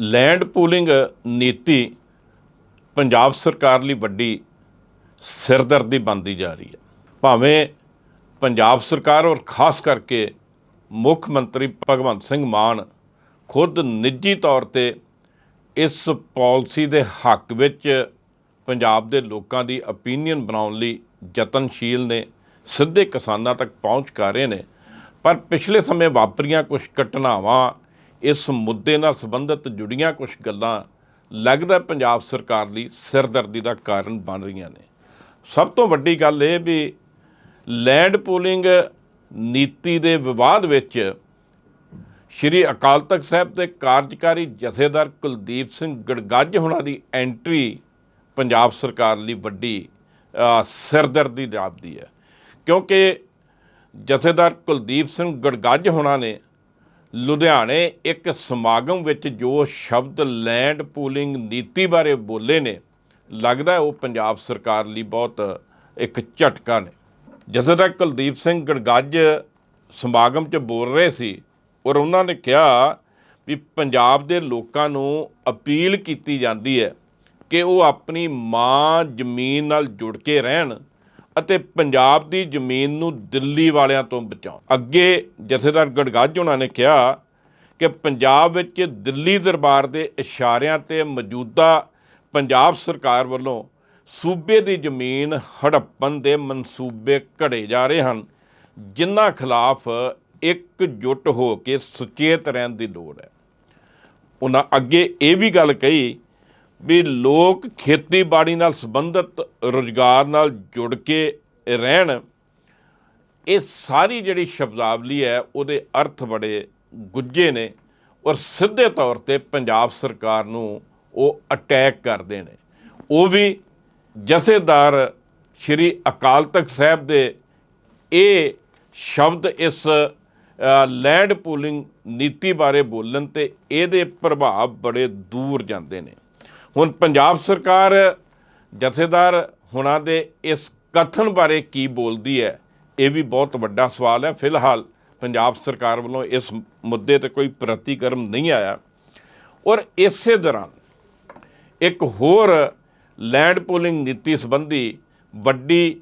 Land pooling ਨੀਤੀ ਪੰਜਾਬ ਸਰਕਾਰ ਲਈ ਵੱਡੀ ਸਿਰਦਰਦੀ ਬਣਦੀ ਜਾ ਰਹੀ ਹੈ। ਭਾਵੇਂ ਪੰਜਾਬ ਸਰਕਾਰ ਔਰ ਖਾਸ ਕਰਕੇ ਮੁੱਖ ਮੰਤਰੀ ਭਗਵੰਤ ਸਿੰਘ ਮਾਨ ਖੁਦ ਨਿੱਜੀ ਤੌਰ ਤੇ ਇਸ ਪਾਲਿਸੀ ਦੇ ਹੱਕ ਵਿੱਚ ਪੰਜਾਬ ਦੇ ਲੋਕਾਂ ਦੀ opinion ਬਣਾਉਣ ਲਈ ਯਤਨਸ਼ੀਲ ਨੇ, ਸਿੱਧੇ ਕਿਸਾਨਾਂ ਤੱਕ ਪਹੁੰਚ ਕਰ ਰਹੇ ਨੇ, ਪਰ ਪਿਛਲੇ ਸਮੇਂ ਵਾਪਰੀਆਂ ਕੁਝ ਘਟਨਾਵਾਂ ਇਸ ਮੁੱਦੇ ਨਾਲ ਸੰਬੰਧਿਤ ਜੁੜੀਆਂ ਕੁਝ ਗੱਲਾਂ ਲੱਗਦਾ ਪੰਜਾਬ ਸਰਕਾਰ ਲਈ ਸਿਰਦਰਦੀ ਦਾ ਕਾਰਨ ਬਣ ਰਹੀਆਂ ਨੇ। ਸਭ ਤੋਂ ਵੱਡੀ ਗੱਲ ਇਹ ਵੀ ਲੈਂਡ ਪੂਲਿੰਗ ਨੀਤੀ ਦੇ ਵਿਵਾਦ ਵਿੱਚ ਸ਼੍ਰੀ ਅਕਾਲ ਤਖਤ ਸਾਹਿਬ ਦੇ ਕਾਰਜਕਾਰੀ ਜਥੇਦਾਰ ਕੁਲਦੀਪ ਸਿੰਘ ਗੜਗੱਜ ਹੁਣਾਂ ਦੀ ਐਂਟਰੀ ਪੰਜਾਬ ਸਰਕਾਰ ਲਈ ਵੱਡੀ ਸਿਰਦਰਦੀ ਜਾਪਦੀ ਹੈ। ਕਿਉਂਕਿ ਜਥੇਦਾਰ ਕੁਲਦੀਪ ਸਿੰਘ ਗੜਗੱਜ ਹੁਣਾਂ ਨੇ ਲੁਧਿਆਣੇ ਇੱਕ ਸਮਾਗਮ ਵਿੱਚ ਜੋ ਸ਼ਬਦ ਲੈਂਡ ਪੂਲਿੰਗ ਨੀਤੀ ਬਾਰੇ ਬੋਲੇ ਨੇ, ਲੱਗਦਾ ਉਹ ਪੰਜਾਬ ਸਰਕਾਰ ਲਈ ਬਹੁਤ ਇੱਕ ਝਟਕਾ ਨੇ। ਜਥੇਦਾਰ ਕੁਲਦੀਪ ਸਿੰਘ ਗੜਗੱਜ ਸਮਾਗਮ 'ਚ ਬੋਲ ਰਹੇ ਸੀ ਔਰ ਉਹਨਾਂ ਨੇ ਕਿਹਾ ਵੀ ਪੰਜਾਬ ਦੇ ਲੋਕਾਂ ਨੂੰ ਅਪੀਲ ਕੀਤੀ ਜਾਂਦੀ ਹੈ ਕਿ ਉਹ ਆਪਣੀ ਮਾਂ ਜ਼ਮੀਨ ਨਾਲ ਜੁੜ ਕੇ ਰਹਿਣ ਅਤੇ ਪੰਜਾਬ ਦੀ ਜ਼ਮੀਨ ਨੂੰ ਦਿੱਲੀ ਵਾਲਿਆਂ ਤੋਂ ਬਚਾਉਣ। ਅੱਗੇ ਜਥੇਦਾਰ ਗੜਗਾਜ ਉਹਨਾਂ ਨੇ ਕਿਹਾ ਕਿ ਪੰਜਾਬ ਵਿੱਚ ਦਿੱਲੀ ਦਰਬਾਰ ਦੇ ਇਸ਼ਾਰਿਆਂ ਤੇ ਮੌਜੂਦਾ ਪੰਜਾਬ ਸਰਕਾਰ ਵੱਲੋਂ ਸੂਬੇ ਦੀ ਜ਼ਮੀਨ ਹੜੱਪਣ ਦੇ ਮਨਸੂਬੇ ਘੜੇ ਜਾ ਰਹੇ ਹਨ, ਜਿਨ੍ਹਾਂ ਖਿਲਾਫ ਇੱਕ ਜੁੱਟ ਹੋ ਕੇ ਸੁਚੇਤ ਰਹਿਣ ਦੀ ਲੋੜ ਹੈ। ਉਹਨਾਂ ਅੱਗੇ ਇਹ ਵੀ ਗੱਲ ਕਹੀ ਵੀ ਲੋਕ ਖੇਤੀਬਾੜੀ ਨਾਲ ਸੰਬੰਧਿਤ, ਰੁਜ਼ਗਾਰ ਨਾਲ ਜੁੜ ਕੇ ਰਹਿਣ। ਇਹ ਸਾਰੀ ਜਿਹੜੀ ਸ਼ਬਦਾਵਲੀ ਹੈ, ਉਹਦੇ ਅਰਥ ਬੜੇ ਗੁੱਝੇ ਨੇ ਔਰ ਸਿੱਧੇ ਤੌਰ ਤੇ ਪੰਜਾਬ ਸਰਕਾਰ ਨੂੰ ਉਹ ਅਟੈਕ ਕਰਦੇ ਨੇ। ਉਹ ਵੀ ਜਥੇਦਾਰ ਸ਼੍ਰੀ ਅਕਾਲ ਤਖਤ ਸਾਹਿਬ ਦੇ ਇਹ ਸ਼ਬਦ ਇਸ ਲੈਂਡ ਪੂਲਿੰਗ ਨੀਤੀ ਬਾਰੇ ਬੋਲਣ ਤੇ ਇਹਦੇ ਪ੍ਰਭਾਵ ਬੜੇ ਦੂਰ ਜਾਂਦੇ ਨੇ। ਹੁਣ ਪੰਜਾਬ ਸਰਕਾਰ ਜਥੇਦਾਰ ਹੁਣਾਂ ਦੇ ਇਸ ਕਥਨ ਬਾਰੇ ਕੀ ਬੋਲਦੀ ਹੈ, ਇਹ ਵੀ ਬਹੁਤ ਵੱਡਾ ਸਵਾਲ ਹੈ। ਫਿਲਹਾਲ ਪੰਜਾਬ ਸਰਕਾਰ ਵੱਲੋਂ ਇਸ ਮੁੱਦੇ ਤੇ ਕੋਈ ਪ੍ਰਤੀਕਰਮ ਨਹੀਂ ਆਇਆ। ਔਰ ਇਸੇ ਦੌਰਾਨ ਇੱਕ ਹੋਰ ਲੈਂਡ ਪੂਲਿੰਗ ਨੀਤੀ ਸੰਬੰਧੀ ਵੱਡੀ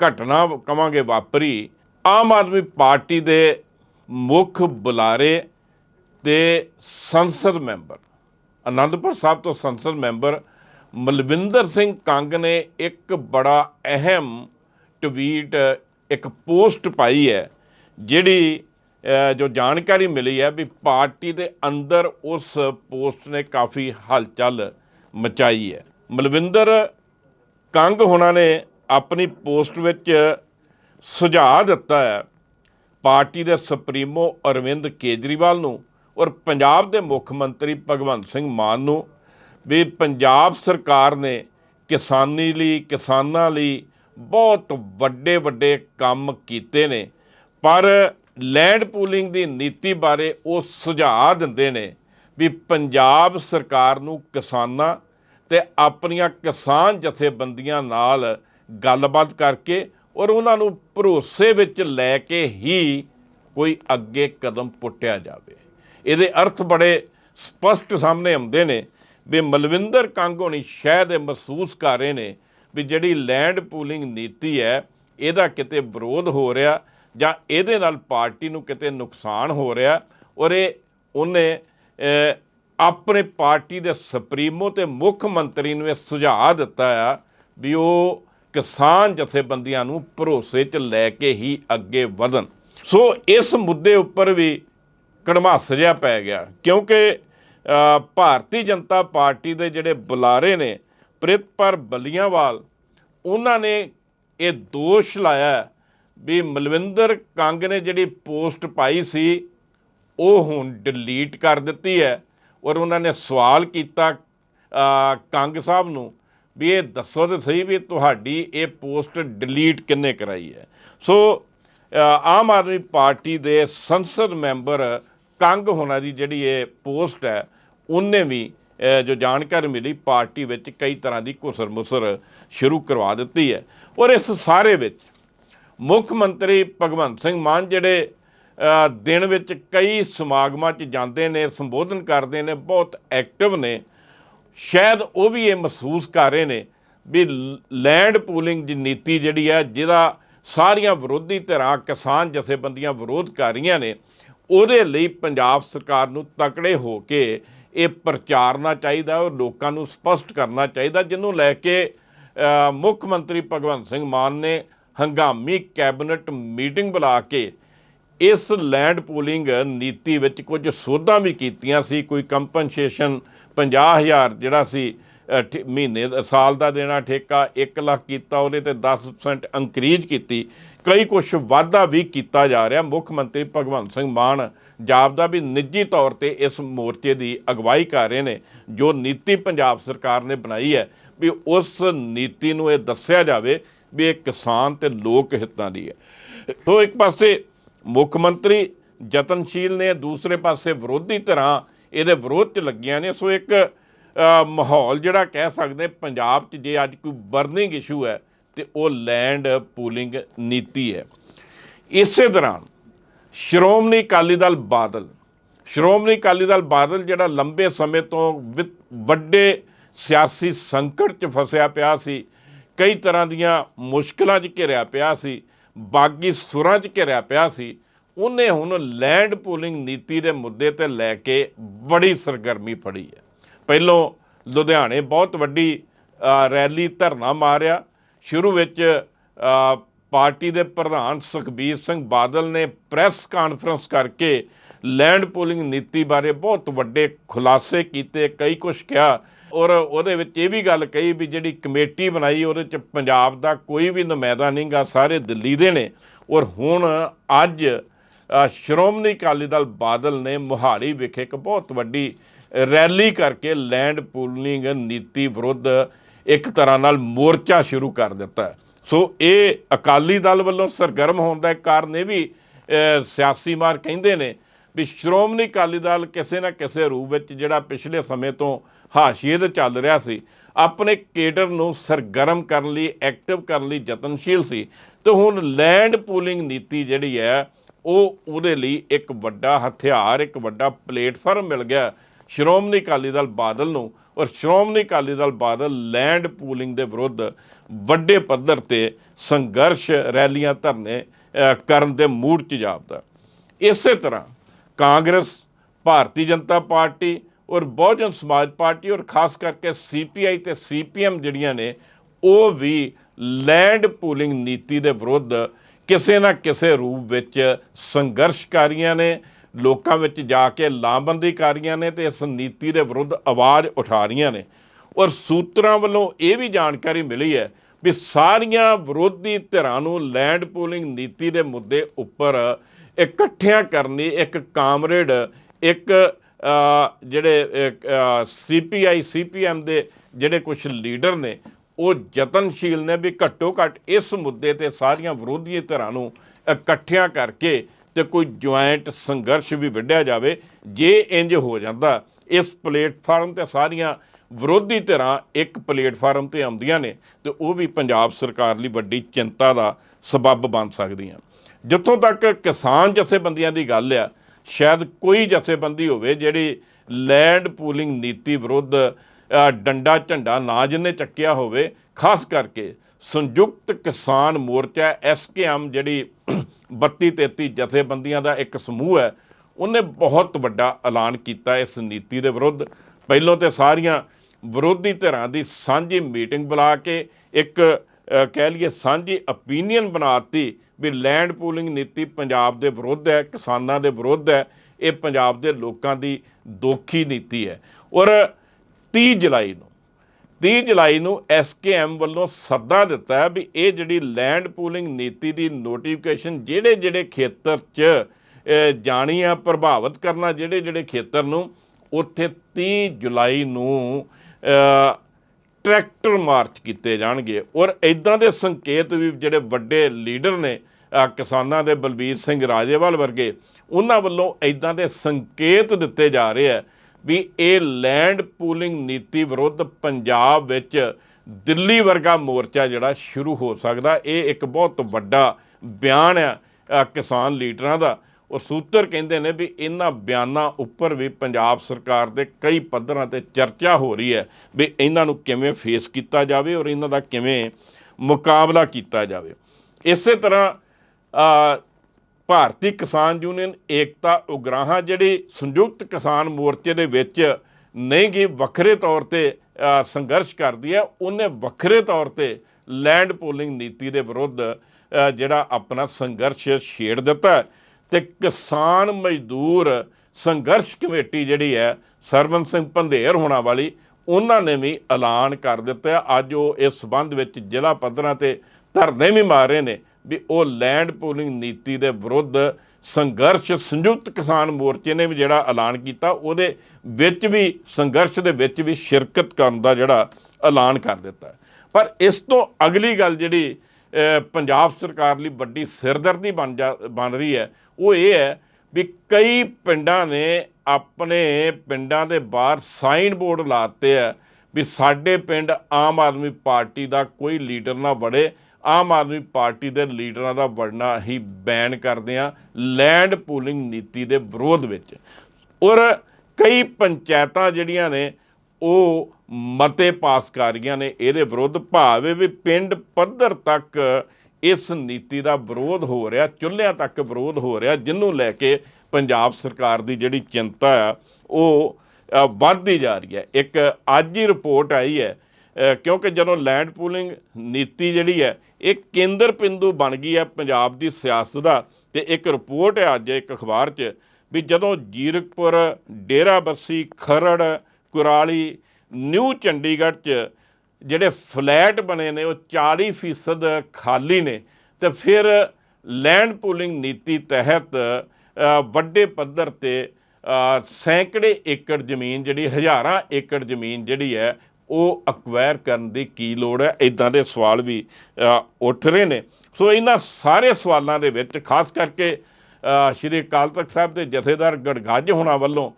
ਘਟਨਾ ਕਵਾਂਗੇ ਵਾਪਰੀ। ਆਮ ਆਦਮੀ ਪਾਰਟੀ ਦੇ ਮੁੱਖ ਬੁਲਾਰੇ ਤੇ ਸੰਸਦ ਮੈਂਬਰ ਅਨੰਦਪੁਰ ਸਾਹਿਬ ਤੋਂ ਸੰਸਦ ਮੈਂਬਰ ਮਲਵਿੰਦਰ ਸਿੰਘ ਕੰਗ ਨੇ ਇੱਕ ਬੜਾ ਅਹਿਮ ਟਵੀਟ, ਇੱਕ ਪੋਸਟ ਪਾਈ ਹੈ, ਜਿਹੜੀ ਜੋ ਜਾਣਕਾਰੀ ਮਿਲੀ ਹੈ ਵੀ ਪਾਰਟੀ ਦੇ ਅੰਦਰ ਉਸ ਪੋਸਟ ਨੇ ਕਾਫੀ ਹਲਚਲ ਮਚਾਈ ਹੈ। ਮਲਵਿੰਦਰ ਕੰਗ ਹੁਣਾਂ ਨੇ ਆਪਣੀ ਪੋਸਟ ਵਿੱਚ ਸੁਝਾਅ ਦਿੱਤਾ ਹੈ, ਪਾਰਟੀ ਦੇ ਸੁਪਰੀਮੋ ਅਰਵਿੰਦ ਕੇਜਰੀਵਾਲ ਨੂੰ ਔਰ ਪੰਜਾਬ ਦੇ ਮੁੱਖ ਮੰਤਰੀ ਭਗਵੰਤ ਸਿੰਘ ਮਾਨ ਨੂੰ ਵੀ ਪੰਜਾਬ ਸਰਕਾਰ ਨੇ ਕਿਸਾਨੀ ਲਈ, ਕਿਸਾਨਾਂ ਲਈ ਬਹੁਤ ਵੱਡੇ ਵੱਡੇ ਕੰਮ ਕੀਤੇ ਨੇ। ਪਰ ਲੈਂਡ ਪੂਲਿੰਗ ਦੀ ਨੀਤੀ ਬਾਰੇ ਉਹ ਸੁਝਾਅ ਦਿੰਦੇ ਨੇ ਵੀ ਪੰਜਾਬ ਸਰਕਾਰ ਨੂੰ ਕਿਸਾਨਾਂ ਤੇ ਆਪਣੀਆਂ ਕਿਸਾਨ ਜਥੇਬੰਦੀਆਂ ਨਾਲ ਗੱਲਬਾਤ ਕਰਕੇ ਔਰ ਉਹਨਾਂ ਨੂੰ ਭਰੋਸੇ ਵਿੱਚ ਲੈ ਕੇ ਹੀ ਕੋਈ ਅੱਗੇ ਕਦਮ ਪੁੱਟਿਆ ਜਾਵੇ। ਇਹਦੇ ਅਰਥ ਬੜੇ ਸਪਸ਼ਟ ਸਾਹਮਣੇ ਆਉਂਦੇ ਨੇ ਵੀ ਮਲਵਿੰਦਰ ਕੰਗ ਹੋਣੀ ਸ਼ਾਇਦ ਇਹ ਮਹਿਸੂਸ ਕਰ ਰਹੇ ਨੇ ਵੀ ਜਿਹੜੀ ਲੈਂਡ ਪੂਲਿੰਗ ਨੀਤੀ ਹੈ, ਇਹਦਾ ਕਿਤੇ ਵਿਰੋਧ ਹੋ ਰਿਹਾ ਜਾਂ ਇਹਦੇ ਨਾਲ ਪਾਰਟੀ ਨੂੰ ਕਿਤੇ ਨੁਕਸਾਨ ਹੋ ਰਿਹਾ ਔਰ ਇਹ ਉਹਨੇ ਆਪਣੇ ਪਾਰਟੀ ਦੇ ਸੁਪਰੀਮੋ ਤੇ ਮੁੱਖ ਮੰਤਰੀ ਨੂੰ ਇਹ ਸੁਝਾਅ ਦਿੱਤਾ ਆ ਵੀ ਉਹ ਕਿਸਾਨ ਜਥੇਬੰਦੀਆਂ ਨੂੰ ਭਰੋਸੇ 'ਚ ਲੈ ਕੇ ਹੀ ਅੱਗੇ ਵਧਣ। ਸੋ ਇਸ ਮੁੱਦੇ ਉੱਪਰ ਵੀ ਕੜਮਾਸ ਜਿਹਾ ਪੈ ਗਿਆ। ਕਿਉਂਕਿ ਭਾਰਤੀ ਜਨਤਾ ਪਾਰਟੀ ਦੇ ਜਿਹੜੇ ਬੁਲਾਰੇ ਨੇ ਪ੍ਰਿਤਪਰ ਬਲੀਆਂਵਾਲ, ਉਹਨਾਂ ਨੇ ਇਹ ਦੋਸ਼ ਲਾਇਆ ਵੀ ਮਲਵਿੰਦਰ ਕੰਗ ਨੇ ਜਿਹੜੀ ਪੋਸਟ ਪਾਈ ਸੀ, ਉਹ ਹੁਣ ਡਿਲੀਟ ਕਰ ਦਿੱਤੀ ਹੈ ਔਰ ਉਹਨਾਂ ਨੇ ਸਵਾਲ ਕੀਤਾ ਕੰਗ ਸਾਹਿਬ ਨੂੰ ਵੀ ਇਹ ਦੱਸੋ ਤੇ ਸਹੀ ਵੀ ਤੁਹਾਡੀ ਇਹ ਪੋਸਟ ਡਿਲੀਟ ਕਿੰਨੇ ਕਰਾਈ ਹੈ। ਸੋ ਆਮ ਆਦਮੀ ਪਾਰਟੀ ਦੇ ਸੰਸਦ ਮੈਂਬਰ ਕੰਗ ਹੋਣਾ ਦੀ ਜਿਹੜੀ ਇਹ ਪੋਸਟ ਹੈ, ਉਹਨੇ ਵੀ ਜੋ ਜਾਣਕਾਰੀ ਮਿਲੀ, ਪਾਰਟੀ ਵਿੱਚ ਕਈ ਤਰ੍ਹਾਂ ਦੀ ਘੁਸਰ ਮੁਸਰ ਸ਼ੁਰੂ ਕਰਵਾ ਦਿੱਤੀ ਹੈ। ਔਰ ਇਸ ਸਾਰੇ ਵਿੱਚ ਮੁੱਖ ਮੰਤਰੀ ਭਗਵੰਤ ਸਿੰਘ ਮਾਨ ਜਿਹੜੇ ਦਿਨ ਵਿੱਚ ਕਈ ਸਮਾਗਮਾਂ 'ਚ ਜਾਂਦੇ ਨੇ, ਸੰਬੋਧਨ ਕਰਦੇ ਨੇ, ਬਹੁਤ ਐਕਟਿਵ ਨੇ, ਸ਼ਾਇਦ ਉਹ ਵੀ ਇਹ ਮਹਿਸੂਸ ਕਰ ਰਹੇ ਨੇ ਵੀ ਲੈਂਡ ਪੂਲਿੰਗ ਦੀ ਨੀਤੀ ਜਿਹੜੀ ਹੈ, ਜਿਹਦਾ ਸਾਰੀਆਂ ਵਿਰੋਧੀ ਧਿਰਾਂ, ਕਿਸਾਨ ਜਥੇਬੰਦੀਆਂ ਵਿਰੋਧ ਕਰ ਰਹੀਆਂ ਨੇ ਉਹਦੇ ਲਈ ਪੰਜਾਬ ਸਰਕਾਰ ਨੂੰ ਤਕੜੇ ਹੋ ਕੇ ਇਹ ਪ੍ਰਚਾਰਨਾ ਚਾਹੀਦਾ ਔਰ ਲੋਕਾਂ ਨੂੰ ਸਪਸ਼ਟ ਕਰਨਾ ਚਾਹੀਦਾ ਜਿਹਨੂੰ ਲੈ ਕੇ ਮੁੱਖ ਮੰਤਰੀ ਭਗਵੰਤ ਸਿੰਘ ਮਾਨ ਨੇ ਹੰਗਾਮੀ ਕੈਬਨਿਟ ਮੀਟਿੰਗ ਬੁਲਾ ਕੇ ਇਸ ਲੈਂਡ ਪੂਲਿੰਗ ਨੀਤੀ ਵਿੱਚ ਕੁਝ ਸੋਧਾਂ ਵੀ ਕੀਤੀਆਂ ਸੀ। ਕੋਈ ਕੰਪਨਸੇਸ਼ਨ 50000 ਜਿਹੜਾ ਸੀ ਅ, ਮਹੀਨੇ ਸਾਲ ਦਾ ਦੇਣਾ ਠੇਕਾ 1 ਲੱਖ ਕੀਤਾ ਉਹਦੇ ਤੇ 10% ਇੰਕਰੀਜ਼ ਕੀਤੀ। ਕਈ ਕੁਝ ਵਾਧਾ ਵੀ ਕੀਤਾ ਜਾ ਰਿਹਾ। ਮੁੱਖ ਮੰਤਰੀ ਭਗਵੰਤ ਸਿੰਘ ਮਾਨ ਜਾਪਦਾ ਵੀ ਨਿੱਜੀ ਤੌਰ ਤੇ ਇਸ ਮੋਰਚੇ ਦੀ ਅਗਵਾਈ ਕਰ ਰਹੇ ਨੇ। ਜੋ ਨੀਤੀ ਪੰਜਾਬ ਸਰਕਾਰ ਨੇ ਬਣਾਈ ਹੈ ਵੀ ਉਸ ਨੀਤੀ ਨੂੰ ਇਹ ਦੱਸਿਆ ਜਾਵੇ ਵੀ ਇਹ ਕਿਸਾਨ ਤੇ ਲੋਕ ਹਿੱਤਾਂ ਦੀ ਹੈ। ਸੋ ਇੱਕ ਪਾਸੇ ਮੁੱਖ ਮੰਤਰੀ ਯਤਨਸ਼ੀਲ ਨੇ, ਦੂਸਰੇ ਪਾਸੇ ਵਿਰੋਧੀ ਧਿਰਾਂ ਇਹਦੇ ਵਿਰੋਧ 'ਚ ਲੱਗੀਆਂ ਨੇ। ਸੋ ਇੱਕ ਮਾਹੌਲ ਜਿਹੜਾ ਕਹਿ ਸਕਦੇ, ਪੰਜਾਬ 'ਚ ਜੇ ਅੱਜ ਕੋਈ ਬਰਨਿੰਗ ਇਸ਼ੂ ਹੈ ਤੇ ਉਹ ਲੈਂਡ ਪੂਲਿੰਗ ਨੀਤੀ ਹੈ। ਇਸੇ ਦੌਰਾਨ ਸ਼੍ਰੋਮਣੀ ਅਕਾਲੀ ਦਲ ਬਾਦਲ, ਸ਼੍ਰੋਮਣੀ ਅਕਾਲੀ ਦਲ ਬਾਦਲ ਜਿਹੜਾ ਲੰਬੇ ਸਮੇਂ ਤੋਂ ਵਿ- ਵੱਡੇ ਸਿਆਸੀ ਸੰਕਟ 'ਚ ਫਸਿਆ ਪਿਆ ਸੀ, ਕਈ ਤਰ੍ਹਾਂ ਦੀਆਂ ਮੁਸ਼ਕਲਾਂ 'ਚ ਘਿਰਿਆ ਪਿਆ ਸੀ, ਬਾਗੀ ਸੁਰਾਂ 'ਚ ਘਿਰਿਆ ਪਿਆ ਸੀ, ਉਹਨੇ ਹੁਣ ਲੈਂਡ ਪੂਲਿੰਗ ਨੀਤੀ ਦੇ ਮੁੱਦੇ ਤੇ ਲੈ ਕੇ ਬੜੀ ਸਰਗਰਮੀ ਫੜੀ ਹੈ। ਪਹਿਲੋਂ ਲੁਧਿਆਣੇ ਬਹੁਤ ਵੱਡੀ ਰੈਲੀ ਧਰਨਾ ਮਾਰਿਆ ਸ਼ੁਰੂ ਵਿੱਚ ਪਾਰਟੀ ਦੇ ਪ੍ਰਧਾਨ ਸੁਖਬੀਰ ਸਿੰਘ ਬਾਦਲ ਨੇ ਪ੍ਰੈਸ ਕਾਨਫਰੰਸ ਕਰਕੇ ਲੈਂਡ ਪੂਲਿੰਗ ਨੀਤੀ ਬਾਰੇ ਬਹੁਤ ਵੱਡੇ ਖੁਲਾਸੇ ਕੀਤੇ, ਕਈ ਕੁਝ ਕਿਹਾ ਔਰ ਉਹਦੇ ਵਿੱਚ ਇਹ ਵੀ ਗੱਲ ਕਹੀ ਵੀ ਜਿਹੜੀ ਕਮੇਟੀ ਬਣਾਈ ਉਹਦੇ ਚ ਪੰਜਾਬ ਦਾ ਕੋਈ ਵੀ ਨੁਮਾਇੰਦਾ ਨਹੀਂਗਾ, ਸਾਰੇ ਦਿੱਲੀ ਦੇ ਨੇ ਔਰ ਹੁਣ ਅੱਜ ਸ਼੍ਰੋਮਣੀ ਅਕਾਲੀ ਦਲ ਬਾਦਲ ਨੇ ਮੁਹਾਲੀ ਵਿਖੇ ਇੱਕ ਬਹੁਤ ਵੱਡੀ ਰੈਲੀ ਕਰਕੇ ਲੈਂਡ ਪੂਲਿੰਗ ਨੀਤੀ ਵਿਰੁੱਧ ਇੱਕ ਤਰ੍ਹਾਂ ਨਾਲ ਮੋਰਚਾ ਸ਼ੁਰੂ ਕਰ ਦਿੱਤਾ ਸੋ ਇਹ ਅਕਾਲੀ ਦਲ ਵੱਲੋਂ ਸਰਗਰਮ ਹੋਣ ਦਾ ਕਾਰਨ ਇਹ ਵੀ ਅ, ਸਿਆਸੀ ਮਾਰ ਕਹਿੰਦੇ ਨੇ ਵੀ ਸ਼੍ਰੋਮਣੀ ਅਕਾਲੀ ਦਲ ਕਿਸੇ ਨਾ ਕਿਸੇ ਰੂਪ ਵਿੱਚ ਜਿਹੜਾ ਪਿਛਲੇ ਸਮੇਂ ਤੋਂ ਹਾਸ਼ੀਏ ਤੇ ਚੱਲ ਰਿਹਾ ਸੀ ਆਪਣੇ ਕੇਡਰ ਨੂੰ ਸਰਗਰਮ ਕਰਨ ਲਈ ਐਕਟਿਵ ਕਰਨ ਲਈ ਯਤਨਸ਼ੀਲ ਸੀ ਤੇ ਹੁਣ ਲੈਂਡ ਪੂਲਿੰਗ ਨੀਤੀ ਜਿਹੜੀ ਹੈ ਉਹ ਉਹਦੇ ਲਈ ਇੱਕ ਵੱਡਾ ਹਥਿਆਰ ਇੱਕ ਵੱਡਾ ਪਲੇਟਫਾਰਮ ਮਿਲ ਗਿਆ। ਸ਼੍ਰੋਮਣੀ ਅਕਾਲੀ ਦਲ ਬਾਦਲ ਨੂੰ ਔਰ ਸ਼੍ਰੋਮਣੀ ਅਕਾਲੀ ਦਲ ਬਾਦਲ ਲੈਂਡ ਪੂਲਿੰਗ ਦੇ ਵਿਰੁੱਧ ਵੱਡੇ ਪੱਧਰ ਤੇ ਸੰਘਰਸ਼ ਰੈਲੀਆਂ ਧਰਨੇ ਕਰਨ ਦੇ ਮੂਡ 'ਚ ਜਾਪਦਾ। ਇਸੇ ਤਰ੍ਹਾਂ ਕਾਂਗਰਸ, ਭਾਰਤੀ ਜਨਤਾ ਪਾਰਟੀ ਔਰ ਬਹੁਜਨ ਸਮਾਜ ਪਾਰਟੀ ਔਰ ਖਾਸ ਕਰਕੇ ਸੀਪੀਆਈ ਤੇ ਸੀਪੀਐਮ ਜਿਹੜੀਆਂ ਨੇ, ਉਹ ਵੀ ਲੈਂਡ ਪੂਲਿੰਗ ਨੀਤੀ ਦੇ ਵਿਰੁੱਧ ਕਿਸੇ ਨਾ ਕਿਸੇ ਰੂਪ ਵਿੱਚ ਸੰਘਰਸ਼ਕਾਰੀਆਂ ਨੇ ਲੋਕਾਂ ਵਿੱਚ ਜਾ ਕੇ ਲਾਮਬੰਦੀ ਕਰ ਰਹੀਆਂ ਨੇ ਤੇ ਇਸ ਨੀਤੀ ਦੇ ਵਿਰੁੱਧ ਆਵਾਜ਼ ਉਠਾ ਰਹੀਆਂ ਨੇ। ਔਰ ਸੂਤਰਾਂ ਵੱਲੋਂ ਇਹ ਵੀ ਜਾਣਕਾਰੀ ਮਿਲੀ ਹੈ ਵੀ ਸਾਰੀਆਂ ਵਿਰੋਧੀ ਧਿਰਾਂ ਨੂੰ ਲੈਂਡ ਪੂਲਿੰਗ ਨੀਤੀ ਦੇ ਮੁੱਦੇ ਉੱਪਰ ਇਕੱਠਿਆਂ ਕਰਨੀ ਇੱਕ ਕਾਮਰੇਡ ਇੱਕ ਅ, ਜਿਹੜੇ ਸੀਪੀਆਈ ਸੀਪੀਐਮ ਦੇ ਜਿਹੜੇ ਕੁਝ ਲੀਡਰ ਨੇ ਉਹ ਯਤਨਸ਼ੀਲ ਨੇ ਵੀ ਘੱਟੋ ਘੱਟ ਇਸ ਮੁੱਦੇ ਤੇ ਸਾਰੀਆਂ ਵਿਰੋਧੀ ਧਿਰਾਂ ਨੂੰ ਇਕੱਠਿਆਂ ਕਰਕੇ ਤੇ ਕੋਈ ਜੁਆਇੰਟ ਸੰਘਰਸ਼ ਵੀ ਵਿੱਢਿਆ ਜਾਵੇ, ਜੇ ਇੰਜ ਹੋ ਜਾਂਦਾ, ਇਸ ਪਲੇਟਫਾਰਮ ਤੇ ਸਾਰੀਆਂ ਵਿਰੋਧੀ ਧਿਰਾਂ ਇੱਕ ਪਲੇਟਫਾਰਮ ਤੇ ਆਉਂਦੀਆਂ ਨੇ, ਤੇ ਉਹ ਵੀ ਪੰਜਾਬ ਸਰਕਾਰ ਲਈ ਵੱਡੀ ਚਿੰਤਾ ਦਾ ਸਬੱਬ ਬਣ ਸਕਦੀਆਂ ਜਿੱਥੋਂ ਤੱਕ ਕਿਸਾਨ ਜਥੇਬੰਦੀਆਂ ਦੀ ਗੱਲ ਆ, ਸ਼ਾਇਦ ਕੋਈ ਜਥੇਬੰਦੀ ਹੋਵੇ ਜਿਹੜੀ ਲੈਂਡ ਪੂਲਿੰਗ ਨੀਤੀ ਵਿਰੁੱਧ ਡੰਡਾ ਝੰਡਾ ਨਾ ਜਿੰਨੇ ਚੱਕਿਆ ਹੋਵੇ, ਖਾਸ ਕਰਕੇ ਸੰਯੁਕਤ ਕਿਸਾਨ ਮੋਰਚਾ ਐਸਕੇਐਮ ਜਿਹੜੀ 32 33 ਜਥੇਬੰਦੀਆਂ ਦਾ ਇੱਕ ਸਮੂਹ ਹੈ, ਉਹਨੇ ਬਹੁਤ ਵੱਡਾ ਐਲਾਨ ਕੀਤਾ ਇਸ ਨੀਤੀ ਦੇ ਵਿਰੁੱਧ। ਪਹਿਲੋਂ ਤੇ ਸਾਰੀਆਂ ਵਿਰੋਧੀ ਧਿਰਾਂ ਦੀ ਸਾਂਝੀ ਮੀਟਿੰਗ ਬੁਲਾ ਕੇ ਇੱਕ ਕਹਿ ਲਈਏ ਸਾਂਝੀ opinion ਬਣਾਤੀ ਵੀ ਲੈਂਡ ਪੂਲਿੰਗ ਨੀਤੀ ਪੰਜਾਬ ਦੇ ਵਿਰੁੱਧ ਹੈ, ਕਿਸਾਨਾਂ ਦੇ ਵਿਰੁੱਧ ਹੈ, ਇਹ ਪੰਜਾਬ ਦੇ ਲੋਕਾਂ ਦੀ ਦੋਖੀ ਨੀਤੀ ਹੈ। ਔਰ 30 ਜੁਲਾਈ ਨੂੰ 30 ਜੁਲਾਈ ਨੂੰ ਐਸਕੇਐਮ ਵੱਲੋਂ ਸੱਦਾ ਦਿੱਤਾ ਵੀ ਇਹ ਜਿਹੜੀ ਲੈਂਡ ਪੂਲਿੰਗ ਨੀਤੀ ਦੀ ਨੋਟੀਫਿਕੇਸ਼ਨ ਜਿਹੜੇ ਜਿਹੜੇ ਖੇਤਰ 'ਚ ਜਾਣੀ ਆ, ਪ੍ਰਭਾਵਿਤ ਕਰਨਾ ਜਿਹੜੇ ਜਿਹੜੇ ਖੇਤਰ ਨੂੰ, ਉੱਥੇ 30 ਜੁਲਾਈ ਨੂੰ ਟਰੈਕਟਰ ਮਾਰਚ ਕੀਤੇ ਜਾਣਗੇ। ਔਰ ਇਦਾਂ ਦੇ ਸੰਕੇਤ ਵੀ ਜਿਹੜੇ ਵੱਡੇ ਲੀਡਰ ਨੇ ਕਿਸਾਨਾਂ ਦੇ ਬਲਬੀਰ ਸਿੰਘ ਰਾਜੇਵਾਲ ਵਰਗੇ, ਉਹਨਾਂ ਵੱਲੋਂ ਇਦਾਂ ਦੇ ਸੰਕੇਤ ਦਿੱਤੇ ਜਾ ਰਹੇ ਆ ਵੀ ਇਹ ਲੈਂਡ ਪੂਲਿੰਗ ਨੀਤੀ ਵਿਰੁੱਧ ਪੰਜਾਬ ਵਿੱਚ ਦਿੱਲੀ ਵਰਗਾ ਮੋਰਚਾ ਜਿਹੜਾ ਸ਼ੁਰੂ ਹੋ ਸਕਦਾ। ਇਹ ਇੱਕ ਬਹੁਤ ਵੱਡਾ ਬਿਆਨ ਆ ਕਿਸਾਨ ਲੀਡਰਾਂ ਦਾ। ਔਰ ਸੂਤਰ ਕਹਿੰਦੇ ਨੇ ਵੀ ਇਹਨਾਂ ਬਿਆਨਾਂ ਉੱਪਰ ਵੀ ਪੰਜਾਬ ਸਰਕਾਰ ਦੇ ਕਈ ਪੱਧਰਾਂ ਤੇ ਚਰਚਾ ਹੋ ਰਹੀ ਹੈ ਵੀ ਇਹਨਾਂ ਨੂੰ ਕਿਵੇਂ ਫੇਸ ਕੀਤਾ ਜਾਵੇ ਔਰ ਇਹਨਾਂ ਦਾ ਕਿਵੇਂ ਮੁਕਾਬਲਾ ਕੀਤਾ ਜਾਵੇ। ਇਸੇ ਤਰ੍ਹਾਂ ਭਾਰਤੀ ਕਿਸਾਨ ਯੂਨੀਅਨ ਏਕਤਾ ਉਗਰਾਹਾਂ, ਜਿਹੜੀ ਸੰਯੁਕਤ ਕਿਸਾਨ ਮੋਰਚੇ ਦੇ ਵਿੱਚ ਨਹੀਂ ਗਈ ਵੱਖਰੇ ਤੌਰ ਤੇ ਸੰਘਰਸ਼ ਕਰਦੀ ਹੈ, ਉਹਨੇ ਵੱਖਰੇ ਤੌਰ ਤੇ ਲੈਂਡ ਪੋਲਿੰਗ ਨੀਤੀ ਦੇ ਵਿਰੁੱਧ ਜਿਹੜਾ ਆਪਣਾ ਸੰਘਰਸ਼ ਛੇੜ ਦਿੱਤਾ ਹੈ। ਤੇ ਕਿਸਾਨ ਮਜ਼ਦੂਰ ਸੰਘਰਸ਼ ਕਮੇਟੀ ਜਿਹੜੀ ਹੈ, ਸਰਵਨ ਸਿੰਘ ਪੰਧੇਰ ਹੋਣਾ ਵਾਲੀ, ਉਹਨਾਂ ਨੇ ਵੀ ਐਲਾਨ ਕਰ ਦਿੱਤਾ ਅੱਜ ਉਹ ਇਸ ਸਬੰਧ ਵਿੱਚ ਜ਼ਿਲ੍ਹਾ ਪੱਧਰਾਂ ਤੇ ਧਰਨੇ ਵੀ ਮਾਰ ਰਹੇ ਨੇ। ਵੀ ਉਹ ਲੈਂਡ ਪੂਲਿੰਗ ਨੀਤੀ ਦੇ ਵਿਰੁੱਧ ਸੰਘਰਸ਼ ਸੰਯੁਕਤ ਕਿਸਾਨ ਮੋਰਚੇ ਨੇ ਵੀ ਜਿਹੜਾ ਐਲਾਨ ਕੀਤਾ, ਉਹਦੇ ਵਿੱਚ ਵੀ, ਸੰਘਰਸ਼ ਦੇ ਵਿੱਚ ਵੀ ਸ਼ਿਰਕਤ ਕਰਨ ਦਾ ਜਿਹੜਾ ਐਲਾਨ ਕਰ ਦਿੱਤਾ ਪਰ ਇਸ ਤੋਂ ਅਗਲੀ ਗੱਲ ਜਿਹੜੀ ਪੰਜਾਬ ਸਰਕਾਰ ਲਈ ਵੱਡੀ ਸਿਰਦਰਦੀ ਬਣ ਜਾ, ਬਣ ਰਹੀ ਹੈ, ਉਹ ਇਹ ਹੈ ਵੀ ਕਈ ਪਿੰਡਾਂ ਨੇ ਆਪਣੇ ਪਿੰਡਾਂ ਦੇ ਬਾਹਰ ਸਾਈਨ ਬੋਰਡ ਲਾਤੇ ਆ ਵੀ ਸਾਡੇ ਪਿੰਡ ਆਮ ਆਦਮੀ ਪਾਰਟੀ ਦਾ ਕੋਈ ਲੀਡਰ ਨਾ ਵੜੇ ਆਮ ਆਦਮੀ ਪਾਰਟੀ ਦੇ ਲੀਡਰਾਂ ਦਾ ਵੜਨਾ ਹੀ ਬੈਨ ਕਰਦੇ ਆ ਲੈਂਡ ਪੂਲਿੰਗ ਨੀਤੀ ਦੇ ਵਿਰੋਧ ਵਿੱਚ। ਔਰ ਕਈ ਪੰਚਾਇਤਾਂ ਜਿਹੜੀਆਂ ਨੇ, ਉਹ ਮਤੇ ਪਾਸ ਕਰ ਰਹੀਆਂ ਨੇ, ਇਹਦੇ ਵਿਰੁੱਧ ਭਾਵੇਂ ਵੀ ਪਿੰਡ ਪੱਧਰ ਤੱਕ ਇਸ ਨੀਤੀ ਦਾ ਵਿਰੋਧ ਹੋ ਰਿਹਾ, ਚੁੱਲ੍ਹਿਆਂ ਤੱਕ ਵਿਰੋਧ ਹੋ ਰਿਹਾ ਜਿਹਨੂੰ ਲੈ ਕੇ ਪੰਜਾਬ ਸਰਕਾਰ ਦੀ ਜਿਹੜੀ ਚਿੰਤਾ ਆ, ਉਹ ਵੱਧਦੀ ਜਾ ਰਹੀ ਹੈ। ਇੱਕ ਅੱਜ ਹੀ ਰਿਪੋਰਟ ਆਈ ਹੈ ਕਿਉਂਕਿ ਜਦੋਂ ਲੈਂਡ ਪੂਲਿੰਗ ਨੀਤੀ ਜਿਹੜੀ ਹੈ, ਇਹ ਕੇਂਦਰ ਬਿੰਦੂ ਬਣ ਗਈ ਹੈ ਪੰਜਾਬ ਦੀ ਸਿਆਸਤ ਦਾ ਤੇ ਇੱਕ ਰਿਪੋਰਟ ਹੈ ਅੱਜ ਇੱਕ ਅਖਬਾਰ 'ਚ ਵੀ ਜਦੋਂ ਜੀਰਕਪੁਰ, ਡੇਰਾਬੱਸੀ, ਖਰੜ, ਕੁਰਾਲੀ, ਨਿਊ ਚੰਡੀਗੜ੍ਹ 'ਚ ਜਿਹੜੇ ਫਲੈਟ ਬਣੇ ਨੇ, ਉਹ 40% ਖਾਲੀ ਨੇ, ਤੇ ਫਿਰ ਲੈਂਡ ਪੂਲਿੰਗ ਨੀਤੀ ਤਹਿਤ ਵੱਡੇ ਪੱਧਰ ਤੇ ਸੈਂਕੜੇ ਏਕੜ ਜ਼ਮੀਨ ਜਿਹੜੀ, ਹਜ਼ਾਰਾਂ ਏਕੜ ਜ਼ਮੀਨ ਜਿਹੜੀ ਹੈ ਉਹ ਅਕਵਾਇਰ ਕਰਨ ਦੀ ਕੀ ਲੋੜ ਹੈ? ਇਦਾਂ ਦੇ ਸਵਾਲ ਵੀ ਉੱਠ ਰਹੇ ਨੇ। ਸੋ ਇਹਨਾਂ ਸਾਰੇ ਸਵਾਲਾਂ ਦੇ ਵਿੱਚ, ਖਾਸ ਕਰਕੇ ਸ਼੍ਰੀ ਅਕਾਲ ਤਖਤ ਸਾਹਿਬ ਦੇ ਜਥੇਦਾਰ ਗੜਗਾਜ ਹੋਣਾ ਵੱਲੋਂ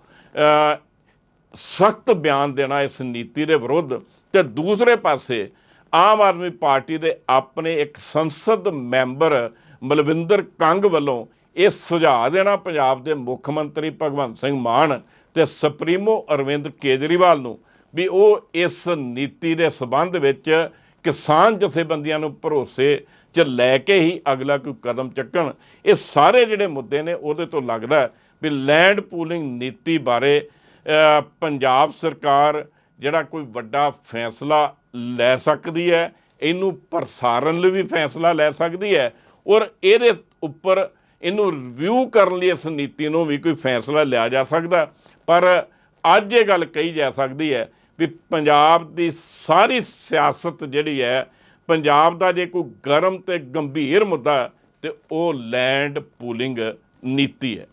ਸਖਤ ਬਿਆਨ ਦੇਣਾ ਇਸ ਨੀਤੀ ਦੇ ਵਿਰੁੱਧ ਤੇ ਦੂਸਰੇ ਪਾਸੇ ਆਮ ਆਦਮੀ ਪਾਰਟੀ ਦੇ ਆਪਣੇ ਇੱਕ ਸੰਸਦ ਮੈਂਬਰ ਮਲਵਿੰਦਰ ਕੰਗ ਵੱਲੋਂ ਇਹ ਸੁਝਾਅ ਦੇਣਾ ਪੰਜਾਬ ਦੇ ਮੁੱਖ ਮੰਤਰੀ ਭਗਵੰਤ ਸਿੰਘ ਮਾਨ ਤੇ ਸੁਪਰੀਮੋ ਅਰਵਿੰਦ ਕੇਜਰੀਵਾਲ ਨੂੰ। ਵੀ ਉਹ ਇਸ ਨੀਤੀ ਦੇ ਸਬੰਧ ਵਿੱਚ ਕਿਸਾਨ ਜਥੇਬੰਦੀਆਂ ਨੂੰ ਭਰੋਸੇ 'ਚ ਲੈ ਕੇ ਹੀ ਅਗਲਾ ਕੋਈ ਕਦਮ ਚੱਕਣ। ਇਹ ਸਾਰੇ ਜਿਹੜੇ ਮੁੱਦੇ ਨੇ ਉਹਦੇ ਤੋਂ ਲੱਗਦਾ ਵੀ ਲੈਂਡ ਪੂਲਿੰਗ ਨੀਤੀ ਬਾਰੇ ਪੰਜਾਬ ਸਰਕਾਰ ਜਿਹੜਾ ਕੋਈ ਵੱਡਾ ਫੈਸਲਾ ਲੈ ਸਕਦੀ ਹੈ, ਇਹਨੂੰ ਪ੍ਰਸਾਰਨ ਲਈ ਵੀ ਫੈਸਲਾ ਲੈ ਸਕਦੀ ਹੈ ਔਰ ਇਹਦੇ ਉੱਪਰ ਇਹਨੂੰ ਰਿਵਿਊ ਕਰਨ ਲਈ ਇਸ ਨੀਤੀ ਨੂੰ ਵੀ ਕੋਈ ਫੈਸਲਾ ਲਿਆ ਜਾ ਸਕਦਾ। ਪਰ ਅੱਜ ਇਹ ਗੱਲ ਕਹੀ ਜਾ ਸਕਦੀ ਹੈ ਵੀ ਪੰਜਾਬ ਦੀ ਸਾਰੀ ਸਿਆਸਤ ਜਿਹੜੀ ਹੈ ਪੰਜਾਬ ਦਾ ਜੇ ਕੋਈ ਗਰਮ ਤੇ ਗੰਭੀਰ ਮੁੱਦਾ ਹੈ, ਤੇ ਉਹ ਲੈਂਡ ਪੂਲਿੰਗ ਨੀਤੀ ਹੈ।